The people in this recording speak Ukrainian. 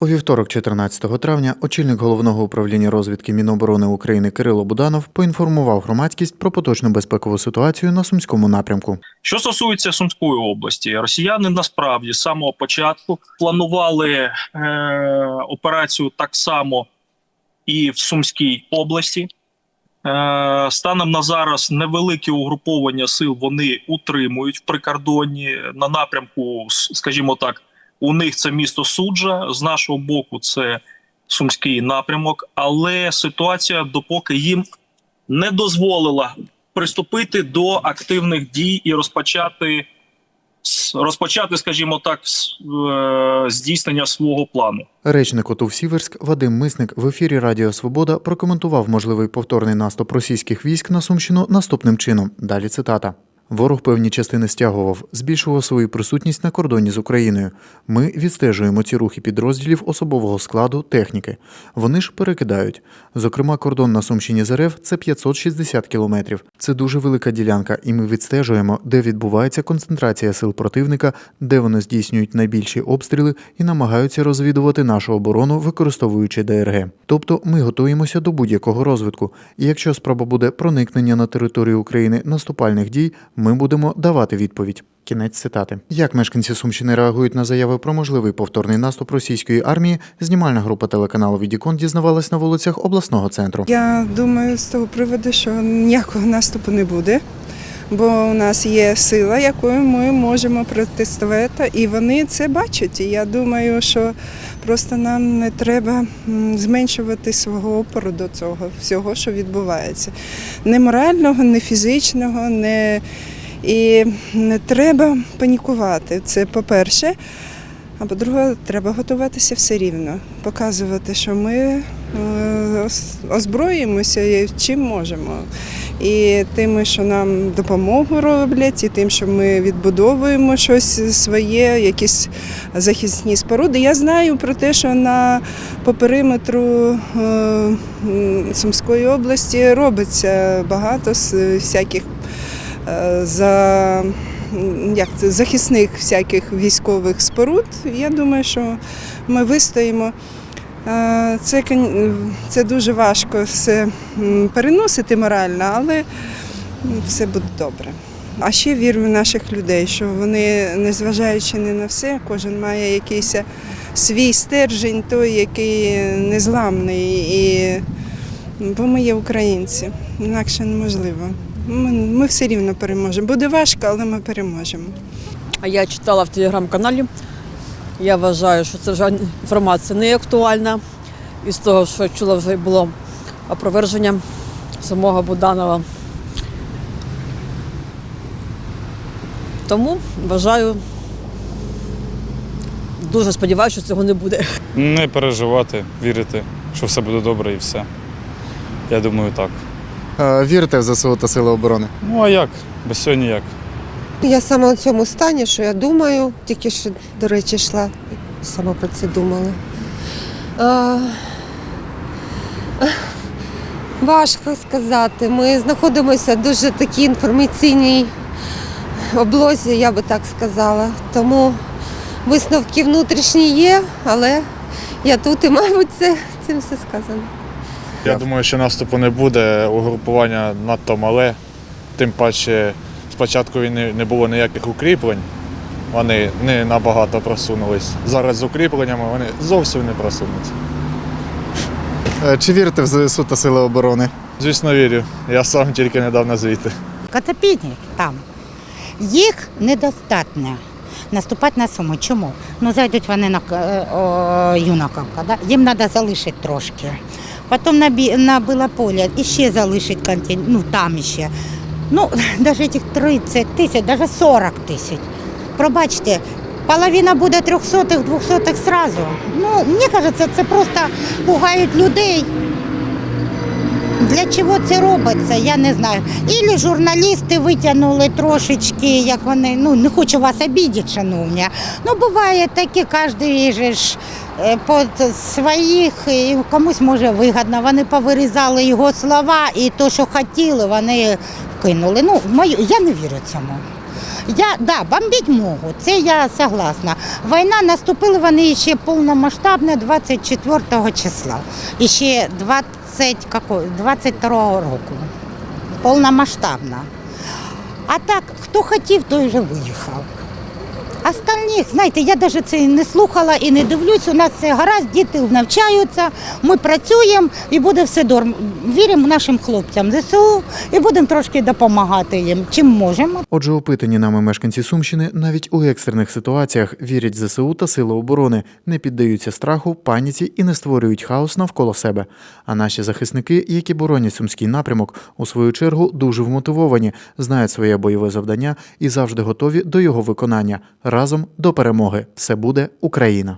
У вівторок, 14 травня, очільник головного управління розвідки Міноборони України Кирило Буданов поінформував громадськість про поточну безпекову ситуацію на сумському напрямку. Що стосується Сумської області, росіяни насправді з самого початку планували е, операцію так само і в Сумській області. Е, станом на зараз невелике угруповання сил вони утримують в прикордонні на напрямку, скажімо так, у них це місто суджа, з нашого боку, це сумський напрямок, але ситуація допоки їм не дозволила приступити до активних дій і розпочати розпочати, скажімо так, е, здійснення свого плану. Речник ОТУ Сіверськ Вадим Мисник в ефірі Радіо Свобода прокоментував можливий повторний наступ російських військ на Сумщину наступним чином. Далі цитата. Ворог певні частини стягував, збільшував свою присутність на кордоні з Україною. Ми відстежуємо ці рухи підрозділів особового складу, техніки. Вони ж перекидають. Зокрема, кордон на Сумщині з РФ – це 560 кілометрів. Це дуже велика ділянка, і ми відстежуємо, де відбувається концентрація сил противника, де вони здійснюють найбільші обстріли і намагаються розвідувати нашу оборону, використовуючи ДРГ. Тобто ми готуємося до будь-якого розвитку. І якщо спроба буде проникнення на територію України наступальних дій, ми будемо давати відповідь. Кінець цитати. Як мешканці Сумщини реагують на заяви про можливий повторний наступ російської армії, знімальна група телеканалу Відікон дізнавалась на вулицях обласного центру. Я думаю з того приводу, що ніякого наступу не буде, бо у нас є сила, якою ми можемо протистояти, і вони це бачать. І я думаю, що просто нам не треба зменшувати свого опору до цього всього, що відбувається. Не морального, не фізичного, не і не треба панікувати. Це по-перше. А по-друге, треба готуватися все рівно, показувати, що ми е, озброїмося і чим можемо. І тим, що нам допомогу роблять, і тим, що ми відбудовуємо щось своє, якісь захисні споруди. Я знаю про те, що на по периметру е, Сумської області робиться багато всяких е, за як це, захисних всяких військових споруд. Я думаю, що ми вистоїмо. Е, Це, це дуже важко все переносити морально, але все буде добре. А ще вірю в наших людей, що вони, незважаючи ні на все, кожен має якийсь свій стержень, той, який незламний. І, бо ми є українці, інакше неможливо. Ми, ми все рівно переможемо. Буде важко, але ми переможемо. А Я читала в телеграм-каналі. Я вважаю, що це вже інформація не актуальна. І з того, що я чула, вже було опроверження самого Буданова. Тому вважаю, дуже сподіваюся, що цього не буде. Не переживати, вірити, що все буде добре і все. Я думаю, так. Е, Вірите в ЗСУ та Сили оборони? Ну а як? Без цього ніяк. Я саме у цьому стані, що я думаю, тільки що, до речі, йшла, саме про це думала. А, важко сказати. Ми знаходимося в дуже такій інформаційній облозі, я би так сказала. Тому висновки внутрішні є, але я тут і, мабуть, це, цим все сказано. Я думаю, що наступу не буде. Угрупування надто мале. Тим паче спочатку війни не було ніяких укріплень. Вони не набагато просунулись. Зараз з укріпленнями вони зовсім не просунуться. Е, Чи вірите в ЗСУ та Сили оборони? Звісно, вірю. Я сам тільки недавно звідти. Катапільник там. Їх недостатньо наступати на Суму. Чому? Ну, зайдуть вони на е, о, Юнаковка, да? їм треба залишити трошки. Потім на, на Білополя іще залишить континент, ну там іще. Ну, навіть тих 30 тисяч, навіть 40 тисяч. Пробачте, половина буде трьохсотих, двохсотих сразу. Ну, мені кажеться, це просто пугають людей. Для чого це робиться, я не знаю. Ілі журналісти витягнули трошечки, як вони, ну не хочу вас обідіти, шановні. Ну, буває таке, кожен же ж е, під своїх, і комусь може вигідно. Вони повирізали його слова і то, що хотіли, вони вкинули. Ну, мою, я не вірю цьому. Я да, бомбить можуть, це я согласна. Війна наступила вони ще повномасштабно 24 числа. І ще 20, како, 22 року. Повномасштабно. А так, хто хотів, той вже виїхав. Остальних, знаєте, я навіть це не слухала і не дивлюсь. У нас все гаразд, діти навчаються, ми працюємо і буде все добре. Віримо нашим хлопцям ЗСУ і будемо трошки допомагати їм, чим можемо. Отже, опитані нами мешканці Сумщини навіть у екстрених ситуаціях вірять ЗСУ та Сили оборони, не піддаються страху, паніці і не створюють хаос навколо себе. А наші захисники, які боронять сумський напрямок, у свою чергу дуже вмотивовані, знають своє бойове завдання і завжди готові до його виконання. Разом до перемоги. Все буде Україна.